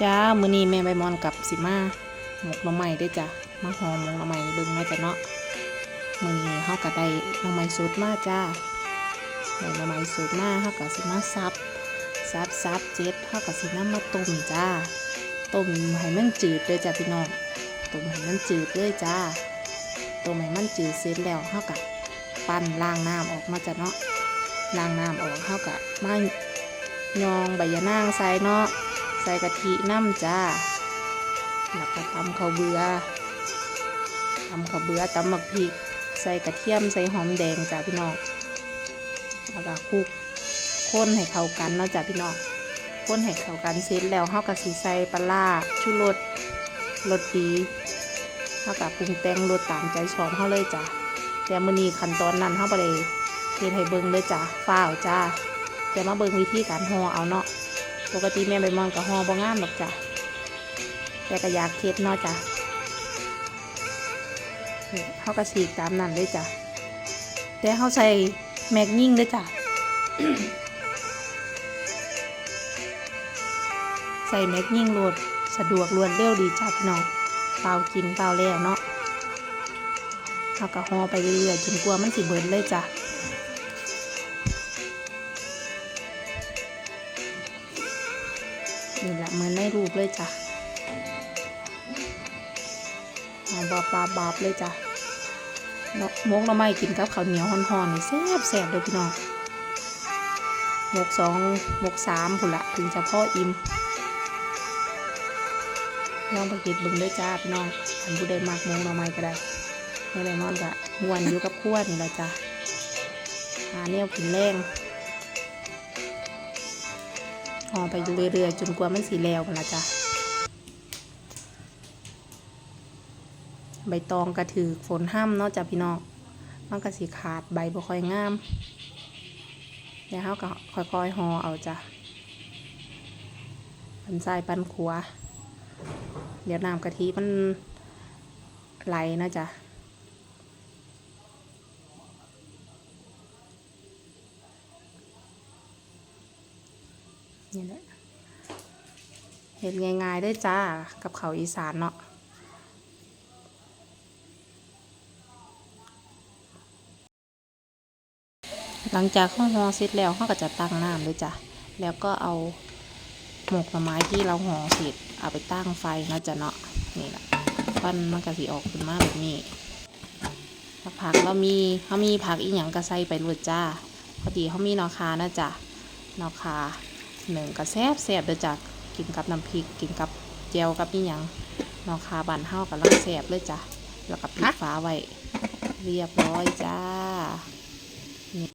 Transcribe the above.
จ้ามื้อนี้แม่ใบมอนกับสิมาหมกหน่อไม้เด้จ้ะมาหอมหมกหน่อไม้เบิ่งเนาจ้ะเนาะมื้อนี้เฮาก็ได้หน่อไม้สดมาจ้าได้หน่อไม้สดมาเฮาก็สิมาซับซับซับเจ็ดเฮาก็สินำมาต้มจ้าต้มให้มันจืดเลยจ้ะพี่น้องต้มให้มันจืดเลยจ้าต้มให้มันจืดเสร็จแล้วเฮาก็ปั้นล้างน้ำออกมาจ้ะเนาะล้างน้ำออกเฮาก็มายองใบยะนางใส่เนาะ ใส่กะทิน้ำจ้า แล้วก็ตำข้าวเบือตำข้าวเบือตำหมักพริก ใส่กระเทียมใส่หอมแดงจ้าพี่น้องแล้วก็คลุกข้นให้เข้ากันเนาะจ้าพี่น้องข้นให้เข้ากันเสร็จแล้วเฮาก็สิใส่ปลาร้าชูรสรสดีเฮาก็ปรุงแต่งรสตามใจชอบเฮาเลยจ้าแต่มื้อนี้ขั้นตอนนั้นเฮาบ่ได้เฮ็ดให้เบิ่งเลยจ้าฟ้าวจ้าแต่มาเบิ่งวิธีการห่อเอาเนาะ ปกติแม่ใบมอนกับหอบ่งามหรอกจ้ะแต่ก็อยากเค็ดเนาะจ้ะเขาก็ฉีกตามนั้นเลยจ้ะแต่เขาใส่แมกยิ่งเลยจ้ะใส่แมกยิ่งโหลดสะดวกรวดเร็วดีจ้ะพี่น้องเปล่ากินเปล่าแล้วเนาะเขาก็ห่อไปเรื่อยๆจนกลัวมันสิเบิดเลยจ้ะ นี่แหละเหมือนในรูปเลยจ้ะเอาบาบาบาบเลยจ้ะมกหน่อไม้กินกับข้าวเหนียวห่อนๆนี่แซ่บแซ่บเลยพี่น้องมกสองมกสามผุละถึงจะพ่ออิ่มลองไปกินบึงด้วยจ้าพี่น้องอันผู้ใดมากมกหน่อไม้ก็ได้ไม่ได้นอนกะมวนอยู่กับขั้วนี่แหละจ้ะหาแนวกินแรง ห่อไปเรื่อยๆจนกว่ามันสีแล้วมันละจ้ะใบตองกระถือฝนห้ามเนาะจ้ะพี่น้องมันก็สีขาดใบบ่ค่อยงามเดี๋ยวเขาก็ค่อยๆห่อเอาจ้ะปันซ้ายปันขวาเดี๋ยวน้ำกะทิมันไหลนะจ๊ะ นี่แหละเห็นง่ายๆได้จ้ากับเขาอีสานเนาะหลังจากข้าวห่อเสร็จแล้วเขาก็จะตั้งน้ำเลยจ้ะ แล้วก็เอาหมกหน่อไม้ที่เราห่อเสร็จเอาไปตั้งไฟนะจ๊ะเนาะ นี่แหละฟันมันก็สีออกขึ้นมาแบบนี้ถ้าผักเรามีเขามีผักอีหยังก็ใส่ไปเลยจ้า พอดีเขามีนอคานะจ๊ะนอคา หนึ่งก็แซ่บแซ่บเด้อจ้ะกินกับน้ำพริกกินกับเจียวกับนี่ยังนอคาบานเฮากับลังแซ่บเลยจ้ะแล้วก็ปิดฝาไว้เรียบร้อยจ้า